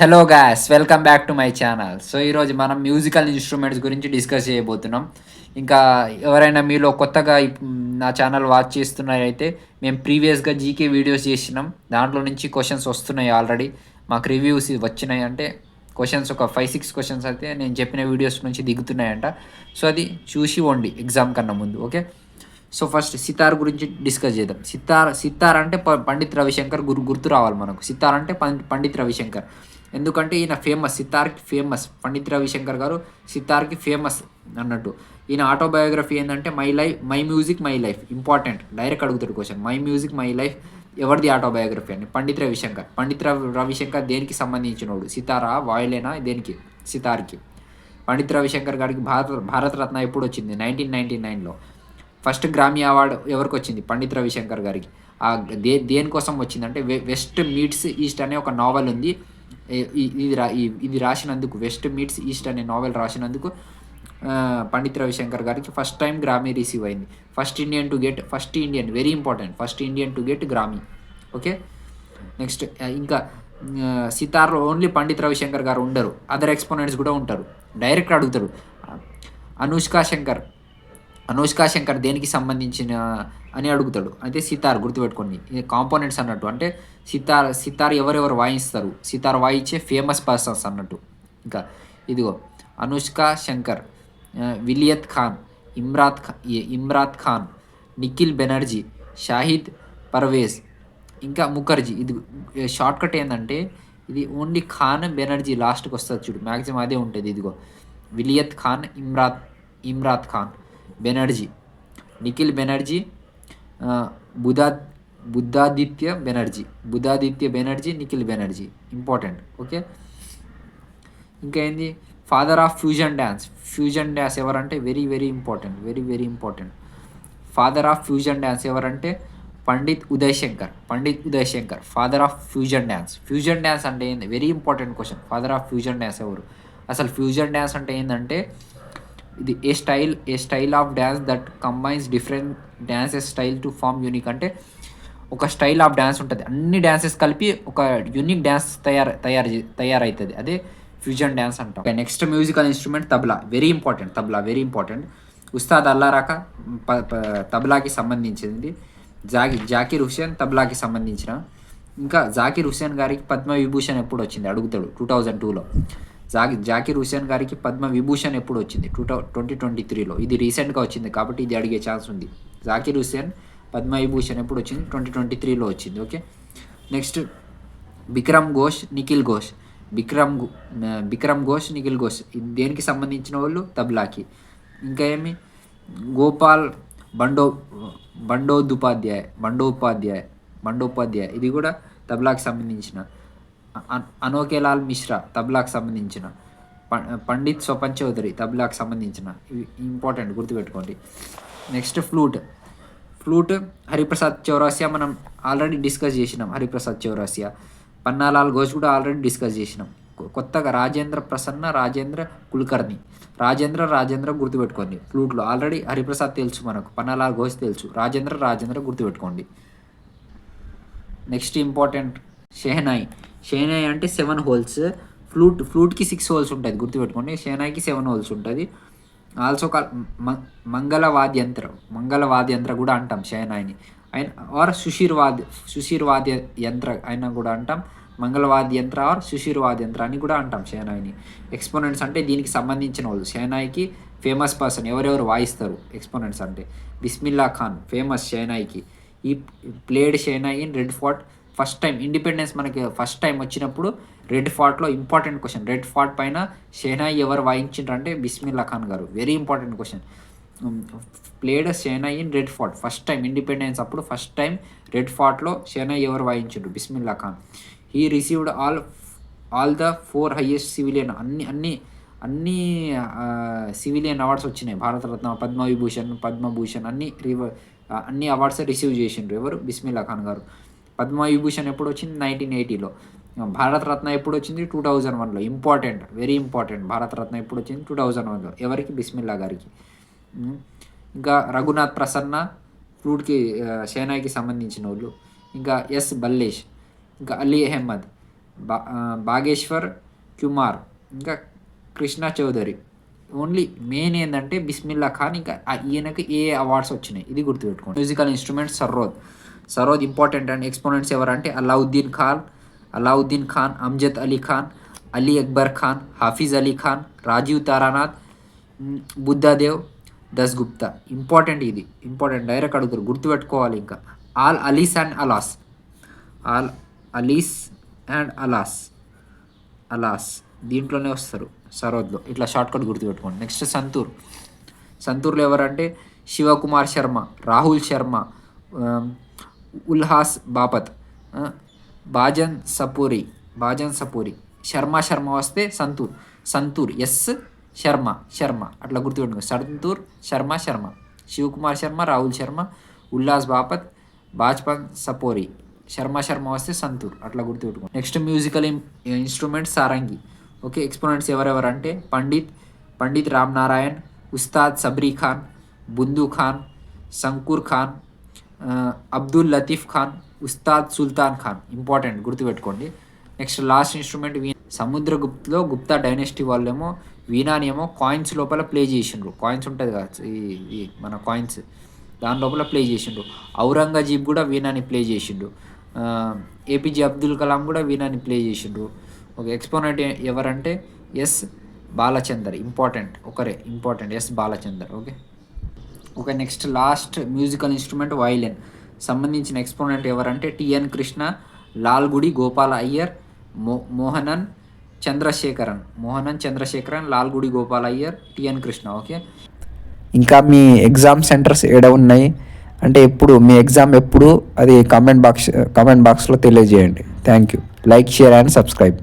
Hello guys welcome back to my channel so ఈరోజు మనం musical instruments గురించి discuss చేయబోతున్నాం. ఇంకా ఎవరైనా మీలో కొత్తగా నా ఛానల్ వాచ్ చేస్తున్నారైతే మేము ప్రీవియస్గా జీకే వీడియోస్ చేసినాం. దాంట్లో నుంచి క్వశ్చన్స్ వస్తున్నాయి ఆల్రెడీ మాకు రివ్యూస్ వచ్చినాయి అంటే క్వశ్చన్స్ ఒక ఫైవ్ సిక్స్ క్వశ్చన్స్ అయితే నేను చెప్పిన వీడియోస్ నుంచి దిగుతున్నాయంట. సో అది చూసి వండి ఎగ్జామ్ కన్నా ముందు ఓకే సో ఫస్ట్ సితార్ గురించి డిస్కస్ చేద్దాం. సితార్ సితార్ అంటే ప- పండిత్ రవిశంకర్ గురు గుర్తు రావాలి మనకు. సితార్ అంటే పండిత్ రవిశంకర్. ఎందుకంటే ఈయన ఫేమస్ సితార్కి ఫేమస్ పండిత్ రవిశంకర్ గారు సితార్కి ఫేమస్ అన్నట్టు. ఈయన ఆటోబయోగ్రఫీ ఏంటంటే my life my music my life important direct అడుగుతాడు question my music my life ఎవరిది ఆటోబయోగ్రఫీ అని పండిత్ రవిశంకర్. పండిత్ రవి రవిశంకర్ దేనికి సంబంధించినోడు? సితారా వాయులేనా దేనికి? సితార్కి పండిత్ రవిశంకర్ గారికి భారత భారతరత్న ఎప్పుడు వచ్చింది నైన్టీన్ నైన్టీ నైన్లో ఫస్ట్ గ్రామీ అవార్డు ఎవరికి వచ్చింది పండిత్ రవిశంకర్ గారికి. ఆ దే దేనికోసం వచ్చిందంటే వె- వెస్ట్ మీట్స్ ఈస్ట్ అనే ఒక నావెల్ ఉంది. ఇది రా ఇది రాసినందుకు వెస్ట్ మీట్స్ ఈస్ట్ అనే నావెల్ రాసినందుకు పండిత్ రవిశంకర్ గారికి ఫస్ట్ టైం గ్రామీ రిసీవ్ అయింది. First Indian to get first Indian very important first Indian to get Grammy. Okay? Next ఇంకా సితార్లో ఓన్లీ పండిత్ రవిశంకర్ గారు ఉండరు. అదర్ ఎక్స్పోనెంట్స్ కూడా ఉంటారు. డైరెక్ట్ అడుగుతారు. అనుష్కా శంకర్ అనుష్కా శంకర్ దేనికి సంబంధించిన అని అడుగుతాడు. అయితే సితార్ గుర్తుపెట్టుకోండి. ఇది కాంపోనెంట్స్ అన్నట్టు. అంటే సితార్ సితార్ ఎవరెవరు వాయిస్తారు? సితార్ వాయించే ఫేమస్ పర్సన్స్ అన్నట్టు. ఇంకా ఇదిగో అనుష్కా శంకర్ విలియత్ ఖాన్ ఇమ్రాత్ ఖా ఇమ్రాత్ ఖాన్ నిఖిల్ బెనర్జీ షాహిద్ పర్వేజ్ ఇంకా ముఖర్జీ. ఇది షార్ట్ కట్ ఏంటంటే ఇది ఓన్లీ ఖాన్ బెనర్జీ లాస్ట్కి వస్తుంది చూడు. మ్యాక్సిమం అదే ఉంటుంది. ఇదిగో విలియత్ ఖాన్ ఇమ్రాత్ ఇమ్రాత్ ఖాన్. బెనర్జీ నిఖిల్ బెనర్జీ బుధా బుద్ధాదిత్య బెనర్జీ బుద్ధాదిత్య బెనర్జీ నిఖిల్ బెనర్జీ. ఇంపార్టెంట్ ఓకే ఇంకా ఏంది? Father of fusion dance fusion dance ఎవరంటే very very important very very important father of fusion dance ఎవరంటే Pandit Uday Shankar Pandit Uday Shankar father of fusion dance fusion dance అంటే ఏంది? Very important question father of fusion dance ఎవరు? అసలు fusion dance అంటే ఏంటంటే ఇది a style a style of dance that combines different dances style to form unique అంటే ఒక style of dance ఉంటుంది. అన్ని డ్యాన్సెస్ కలిపి ఒక యూనిక్ డ్యాన్స్ తయారు తయారు చే- తయారవుతుంది అదే ఫ్యూజన్ డ్యాన్స్ అంటాం. Next musical instrument tabla. Very important tabla very important Ustad Allarakha ప- ప- తబలాకి సంబంధించింది. జాకి జాకీర్ హుసేన్ తబలాకి సంబంధించిన. ఇంకా జాకిర్ హుసేన్ గారికి పద్మ విభూషణ్ ఎప్పుడు వచ్చింది అడుగుతాడు టూ థౌజండ్ టూలో జాకిర్ హుసేన్ గారికి పద్మ విభూషణ్ ఎప్పుడు వచ్చింది? టూ ట్వంటీ ట్వంటీ త్రీలో. ఇది రీసెంట్గా వచ్చింది కాబట్టి ఇది అడిగే ఛాన్స్ ఉంది. జాకిర్ హుసేన్ పద్మ విభూషణ్ ఎప్పుడు వచ్చింది? ట్వంటీ ట్వంటీ త్రీలో వచ్చింది. ఓకే? నెక్స్ట్ బిక్రమ్ ఘోష్ నిఖిల్ ఘోష్. బిక్రమ్ బిక్రమ్ ఘోష్ నిఖిల్ ఘోష్. దేనికి సంబంధించిన వాళ్ళు? తబ్లాకి. ఇంకా ఏమి? గోపాల్ బండో బండోదుపాధ్యాయ బండోపాధ్యాయ్ బండోపాధ్యాయ్. ఇది కూడా తబ్లాకి సంబంధించిన అనోకేలాల్ మిశ్రా తబలాకు సంబంధించిన. ప- పండిత్ స్వపన్ చౌదరి తబ్లాకి సంబంధించిన. ఇంపార్టెంట్ గుర్తుపెట్టుకోండి. Next flute. Flute Hariprasad Chaurasia మనం ఆల్రెడీ డిస్కస్ చేసినాం. హరిప్రసాద్ చౌరాసియా. పన్నాలాల్ ఘోష్ కూడా ఆల్రెడీ డిస్కస్ చేసినాం. కొత్తగా రాజేంద్ర ప్రసన్న రాజేంద్ర కుల్కర్ణి. రాజేంద్ర రాజేంద్ర గుర్తుపెట్టుకోండి. ఫ్లూట్లో ఆల్రెడీ హరిప్రసాద్ తెలుసు మనకు. పన్నాలాల్ ఘోష్ తెలుసు. రాజేంద్ర రాజేంద్ర గుర్తుపెట్టుకోండి. Next important shehnai. షెహనాయ్ అంటే సెవెన్ హోల్స్ ఫ్లూట్ ఫ్లూట్కి సిక్స్ హోల్స్ ఉంటుంది గుర్తుపెట్టుకోండి. షెహనాయికి సెవెన్ హోల్స్ ఉంటుంది. ఆల్సో కాల్ మంగళ వాద్యంత్రం మంగళ వాద్యంత్ర కూడా అంటాం షెహనాయిని. ఆయన ఆర్ సుషీర్ వాద్య సుషీర్ వాద్య యంత్ర అయినా కూడా అంటాం. మంగళవాద్య యంత్ర ఆర్ సుషీర్ వాద్యంత్ర అని కూడా అంటాం షెహనాయిని. ఎక్స్పోనెంట్స్ అంటే దీనికి సంబంధించిన వాళ్ళు. షెహనాయికి ఫేమస్ పర్సన్ ఎవరెవరు వాయిస్తారు? ఎక్స్పోనెంట్స్ అంటే. బిస్మిల్లా ఖాన్ ఫేమస్ షెహనాయికి. ఈ played shehnai in Red Fort first time independence మనకి ఫస్ట్ టైం వచ్చినప్పుడు రెడ్ ఫార్ట్లో ఇంపార్టెంట్ క్వశ్చన్ రెడ్ ఫార్ట్ పైన షెహనాయి ఎవరు వాయించిండ్రు అంటే Bismillah Khan garu. Very important question played shehnai in Red Fort first time independence అప్పుడు ఫస్ట్ టైం రెడ్ ఫార్ట్లో షెహనాయి ఎవరు వాయించిండ్రు? Bismillah Khan. He received all all the four highest civilian అన్ని అన్ని అన్ని సివిలియన్ అవార్డ్స్ వచ్చినాయి. భారతరత్న పద్మవిభూషణ్ పద్మభూషణ్ అన్ని రివ అన్ని అవార్డ్స్ రిసీవ్ చేసిండ్రు ఎవరు? బిస్మిల్లా ఖాన్ గారు. పద్మవిభూషణ్ ఎప్పుడు వచ్చింది నైన్టీన్ ఎయిటీలో భారతరత్న ఎప్పుడు వచ్చింది టూ థౌజండ్ వన్లో ఇంపార్టెంట్ వెరీ ఇంపార్టెంట్ భారతరత్న ఎప్పుడు వచ్చింది టూ థౌజండ్ వన్లో ఎవరికి? బిస్మిల్లా గారికి. ఇంకా రఘునాథ్ ప్రసన్న రూట్కి సేనాకి సంబంధించిన వాళ్ళు. ఇంకా ఎస్ బల్లేష్ ఇంకా అలీ అహ్మద్ బా బాగేశ్వర్ కుమార్ ఇంకా కృష్ణ చౌదరి. ఓన్లీ మెయిన్ ఏంటంటే బిస్మిల్లా ఖాన్ ఇంకా ఆ ఈయనకి ఏ అవార్డ్స్ వచ్చినాయి? ఇది గుర్తుపెట్టుకోండి. Musical instrument sarod. Sarod important and exponents ఎవరంటే అలావుద్దీన్ ఖాన్ అలావుద్దీన్ ఖాన్ అమ్జద్ అలీ ఖాన్ అలీ అక్బర్ ఖాన్ హాఫీజ్ అలీ ఖాన్ రాజీవ్ తారానాథ్ బుద్ధాదేవ్ దస్ గుప్తా. ఇంపార్టెంట్ ఇది. ఇంపార్టెంట్. డైరెక్ట్ అడుగుతారు. గుర్తుపెట్టుకోవాలి ఇంకా. All Alis and Alas. All Alis and Alas. Alas. దీంట్లోనే వస్తారు సరోద్లో ఇట్లా షార్ట్కట్ గుర్తుపెట్టుకోండి. నెక్స్ట్ సంతూర్. సంతూర్లో ఎవరంటే శివకుమార్ శర్మ రాహుల్ శర్మ ఉల్హాస్ బాపత్ బాజన్ సపూరి బాజన్ సపూరి శర్మ శర్మ వస్తే సంతూర్ సంతూర్ ఎస్ శర్మ శర్మ అట్లా గుర్తుపెట్టుకో సంతూర్ శర్మ శర్మ శివకుమార్ శర్మ రాహుల్ శర్మ ఉల్లాస్ బాపత్ బాజ్పన్ సపోరి శర్మ శర్మ వస్తే సంతూర్ అట్లా గుర్తుపెట్టుకో next musical instrument sarangi okay exponents ఎవరెవరు అంటే పండిత్ పండిత్ రామ్ నారాయణ్ ఉస్తాద్ సబ్రీ ఖాన్ బుందు ఖాన్ సంకూర్ ఖాన్ అబ్దుల్ లతీఫ్ ఖాన్ ఉస్తాద్ సుల్తాన్ ఖాన్ ఇంపార్టెంట్ గుర్తుపెట్టుకోండి. నెక్స్ట్ లాస్ట్ ఇన్స్ట్రుమెంట్ వీ సముద్రగుప్త్లో గుప్తా డైనెస్టీ వాళ్ళేమో వీణానేమో ఏమో కాయిన్స్ లోపల ప్లే చేసిండ్రు. కాయిన్స్ ఉంటుంది కదా ఈ మన కాయిన్స్ దాని లోపల ప్లే చేసిండ్రు. ఔరంగజీబ్ కూడా వీణాని ప్లే చేసిండు ఏపీజే అబ్దుల్ కలాం కూడా వీణాని ప్లే చేసిండ్రు. ఒక ఎక్స్పోనెంట్ ఎవరంటే ఎస్ బాలచందర్. ఇంపార్టెంట్ ఒకరే. Important S Balachander. ఓకే ఒక next last musical instrument violin సంబంధించిన ఎక్స్పోనెంట్ ఎవరంటే టిఎన్ కృష్ణ లాల్గుడి గోపాల అయ్యర్ మో Mohanan Chandrasekaran. Mohanan Chandrasekharan Lalgudi Gopala Iyer TN Krishna okay? ఇంకా మీ ఎగ్జామ్ సెంటర్స్ ఏడ ఉన్నాయి? అంటే ఎప్పుడు మీ ఎగ్జామ్ ఎప్పుడు? అది కామెంట్ బాక్స్ కామెంట్ బాక్స్లో తెలియజేయండి. Thank you like share and subscribe